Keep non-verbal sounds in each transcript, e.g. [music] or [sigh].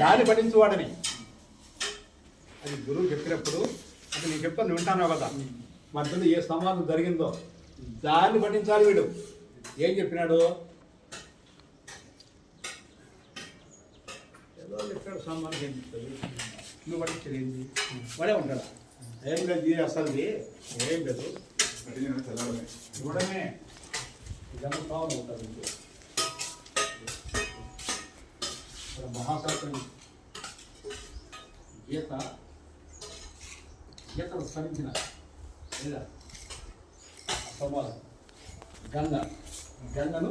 దాన్ని పఠించువాడని అది గురువు చెప్పినప్పుడు అది నేను చెప్తాను వింటాను కదా. మధ్యలో ఏ సమాధం జరిగిందో దాన్ని పఠించాలి వీడు. ఏం చెప్పినాడు? ఏదో చెప్పాడు సమాధం ఏం చెప్తాడు? నువ్వు ఏంది? వాడే ఉంటాడా? ఏం లేదు ఇది అసలు ఏం లేదు. చూడమే. ఇదంతా ఉంటుంది ఇక్కడ మహాశాస్త్రం గీత గీతలు స్మరించిన లేదా సమాధం గంగ. గంగను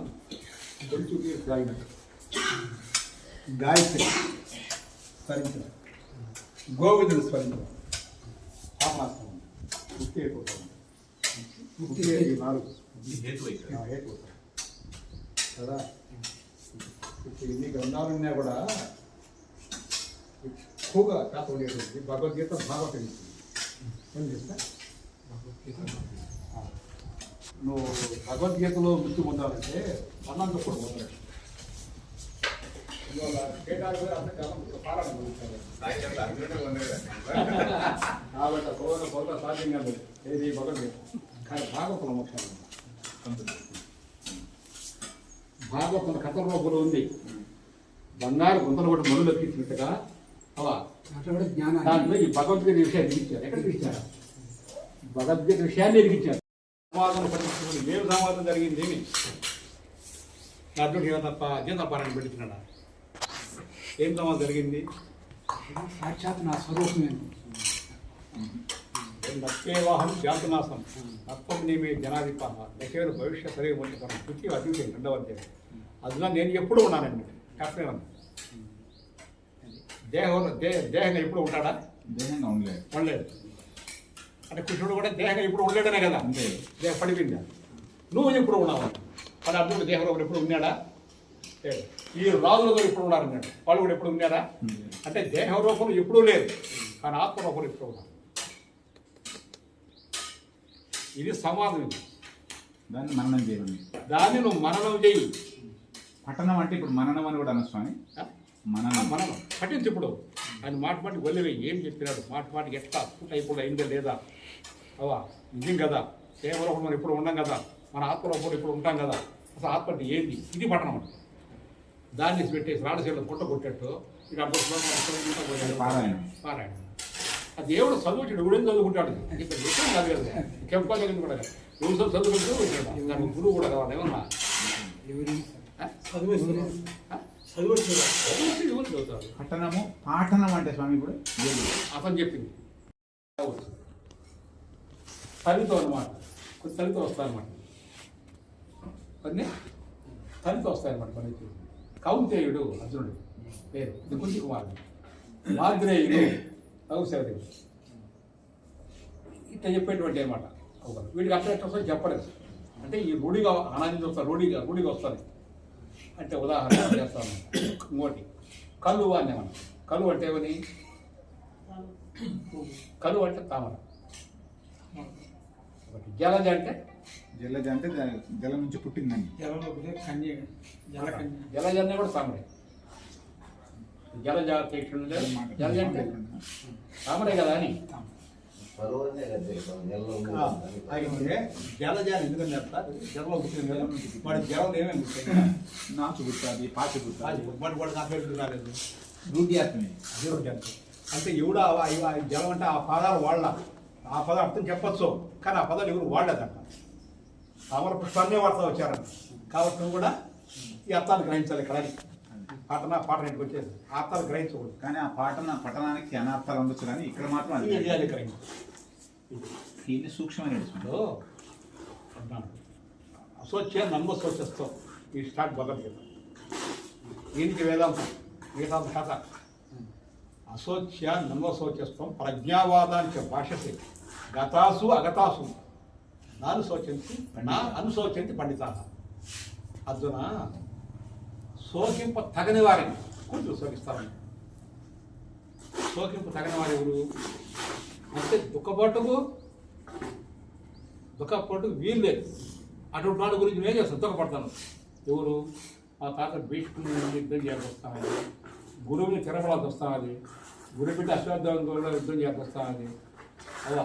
గొంతుకి గాయనట్టు. గాయత్రి స్మరించిన. గోవిందుడు స్మరించిన. పాపాస్తం ముక్తి అయిపోతుంది ముక్తి నాలుగు. ఆ, అయిపోతుంది కదా? ఇప్పుడు ఇన్ని గ్రంథాలు ఉన్నా కూడా ఎక్కువగా శాతం ఉండేటువంటి భగవద్గీత భాగవతం చేస్తా? ఆ. నువ్వు భగవద్గీతలో మృతి పొందాలంటే అన్నంత కూడా పొందుతారు కాబట్టి సాధ్యంగా లేదు. ఏది భగవద్గీత? కానీ భాగవతం మొత్తం. భాగవతం కథ రూపంలో ఉంది. బంగారు గుంతలు కూడా మనులు ఎక్కించినట్టుగా జ్ఞానాన్ని దాంట్లో ఈ భగవద్గీత విషయాన్ని ఎరిగించారు ఎక్కడ ఎరిగించారు భగవద్గీత విషయాన్ని ఎరిగించారు సమాధానం పట్టించుకుని ఏం సమాధానం జరిగింది ఏమి? అర్జునుడు తప్ప గీతాపారాయణ పెట్టించినాడా? ఏం సమాధానం జరిగింది? సాక్షాత్ నా స్వరూపమే నత్యేవాహం జాతునాశం తత్వం నేమే జనాధిప నకేరు భవిష్య సరే వంచుతాను శుచి అతిథి రెండవ అధ్యాయం. అందులో నేను ఎప్పుడు ఉన్నానండి. కష్టమే ఉంది దేహంలో దే దేహంగా ఎప్పుడు ఉంటాడా? దేహంగా ఉండలేదు. ఉండలేదు. అంటే కృష్ణుడు కూడా దేహంగా ఇప్పుడు ఉండలేడనే కదా. దేహ పడిపోయిందా? నువ్వు ఎప్పుడు ఉన్నావు? మరి అర్జునుడు దేహంలో ఎప్పుడు ఉన్నాడా. ఈ రాజులు కూడా ఎప్పుడు ఉన్నారు వాళ్ళు కూడా ఎప్పుడు ఉన్నాడా అంటే దేహ రూపంలో ఎప్పుడూ లేదు కానీ ఆత్మ రూపంలో ఎప్పుడు ఉన్నారు? ఇది సమాధం ఇది దాన్ని మననం చేయండి. దాన్ని నువ్వు మననం చేయి పఠనం అంటే ఇప్పుడు మననం అని కూడా అన్న స్వామి ఆ? మననం. మనం పట్టించు ఇప్పుడు. ఆయన మాట మాటి వల్లివే ఏం చెప్పినాడు? మాట మాటికి ఎట్లా పూట ఇప్పుడు అయిందా లేదా? అవా నిజం కదా. కేవలం మనం ఇప్పుడు ఉన్నాం కదా? మన ఆత్మరూపంలో ఇప్పుడు ఉంటాం కదా? అసలు ఆత్మ అంటే ఏంటి? ఇది పట్టణం అంటే. దాన్ని పెట్టేసి రాడశీల పుట్ట కొట్టేట్టు ఇక అర్థం పారాయణం. పారాయణ. ఆ దేవుడు చదువుతాడు ఎవడేం చదువుకుంటాడు? ఇక్కడ విషయం కాదు కదా. చెప్పుకోలేదు కూడా. ఎవరు చదువు చదువుకుంటూ వచ్చాడు దానికి గురువు కూడా కావాలి ఏమన్నా? పఠనము పాఠనం అంటే స్వామి ఇప్పుడు. ఏది? అతను చెప్పింది. తల్లితో అనమాట కొన్ని తల్లితో వస్తాయన్నమాట కొన్ని తల్లితో వస్తాయన్నమాట కొన్ని కౌంతేయుడు అర్జునుడు. పేరు. ఇది కుంతి కుమారుడు మాద్రేయుడు [laughs] కౌశలదేవుడు ఇట్లా చెప్పేటువంటి అనమాట ఒకరు వీడికి అట్లా ఎట్లా వస్తుందో చెప్పలేదు. అంటే ఈ రూఢిగా అనాది వస్తారు రూఢిగా రూఢిగా వస్తుంది అంటే ఉదాహరణ చేస్తాను? ఇంకోటి కళ్ళు అని మనం కళ్ళు అంటే ఏమని? కలు అంటే తామర. ఒకటి జలజ అంటే? జలజ అంటే జలం నుంచి కన్య జలజ అనే కూడా తామరే. జలజ తీక్షణ జలజ అంటే తామరే కదా అని. అయితే జలజ అని ఎందుకని చెప్తారు జలంలో పుట్టింది కదా వాడి జలం ఏమేమి నాచు గుర్తాది పాచి గుర్తాది వాడు వాడు పేరు రాలేదు. రూఢ్యాత్మే జంతు అంటే ఎవడు జలం అంటే ఆ పదాలు వాళ్ళ. ఆ పదం అర్థం చెప్పొచ్చు. కానీ ఆ పదాలు ఎవరు వాడలేదంట. తామర పుష్పాన్నే వాడుతూ వచ్చారంట. కాబట్టి నువ్వు కూడా ఈ అర్థాలు గ్రహించాలి ఇక్కడ పాటన పాట ఇంటికి వచ్చేది ఆ అర్థాలు గ్రహించకూడదు. కానీ ఆ పాఠన పఠనానికి అనర్థాలు ఉండొచ్చు కానీ ఇక్కడ మాత్రం అది అది గ్రహించు ఇది సూక్ష్మమైన అసోచ్య నమ్మ సోచస్తాం ఈ స్టార్ట్ భగవద్గీత దీనికి వేదాంతం వేదాంత కథ అసోచ్య నమ్మ శోచస్వం ప్రజ్ఞావాదానికి భాషసే. గతాసు అగతాసు. నాను శోచించి నా అనుశోచించి పండితా అర్జున శోకింప తగని వారిని. కొంచెం శోకిస్తారని శోకింపు తగని వారు ఎవరు? అంటే దుఃఖపాటుకు దుఃఖపాటు వీలు లేదు. అటువంటి వాడి గురించి నేను చేస్తాను దుఃఖపడతాను. ఎవరు? మా తాత భీష్ముని యుద్ధం చేయాల్సి గురువుని తిరగబడాల్సి వస్తామని గురు బిడ్డ అశ్వత్థంలో యుద్ధం చేయాల్సి వస్తున్నది అలా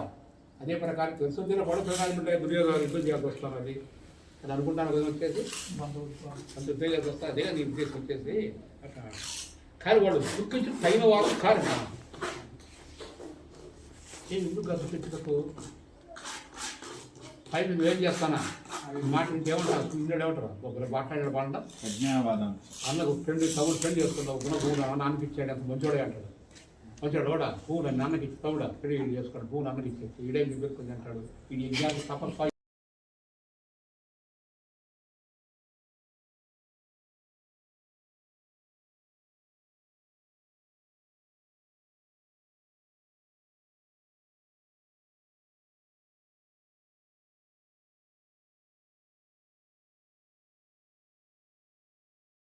అదే ప్రకారం తెలుసు తీర పడు ప్రకారం దుర్యోధన యుద్ధం చేయాల్సి వస్తామని అని అనుకుంటాను కదా వచ్చేసి. చేయాల్సి వస్తుంది అదే నీ ఉద్దేశం వచ్చేసి. అట్లా కానీ వాళ్ళు దుఃఖించి తగిన వాళ్ళు కారు. ఏం ఎందుకు కదా దుఃఖించకు పైన నువ్వేం చేస్తానా? ఈ మాట ఇంకేమంటారు ఇందులో ఏమంటారు? ఒకరు మాట్లాడాడు బాగుంటా ప్రజ్ఞావాదం. అన్నకు ఫ్రెండ్ తమ్ముడు ఫ్రెండ్ చేసుకున్నావు గుణ గుణ నాన్నకి ఇచ్చాడు అంత మంచోడే అంటాడు. మంచోడు కూడా పువ్వు నాన్నకి ఇచ్చి తమ్ముడు? పెళ్ళి చేసుకున్నాడు. పువ్వు నాన్నకి ఇచ్చేసి. ఈడే పెట్టుకుని అంటాడు? ఇది ఇంకా తపస్సు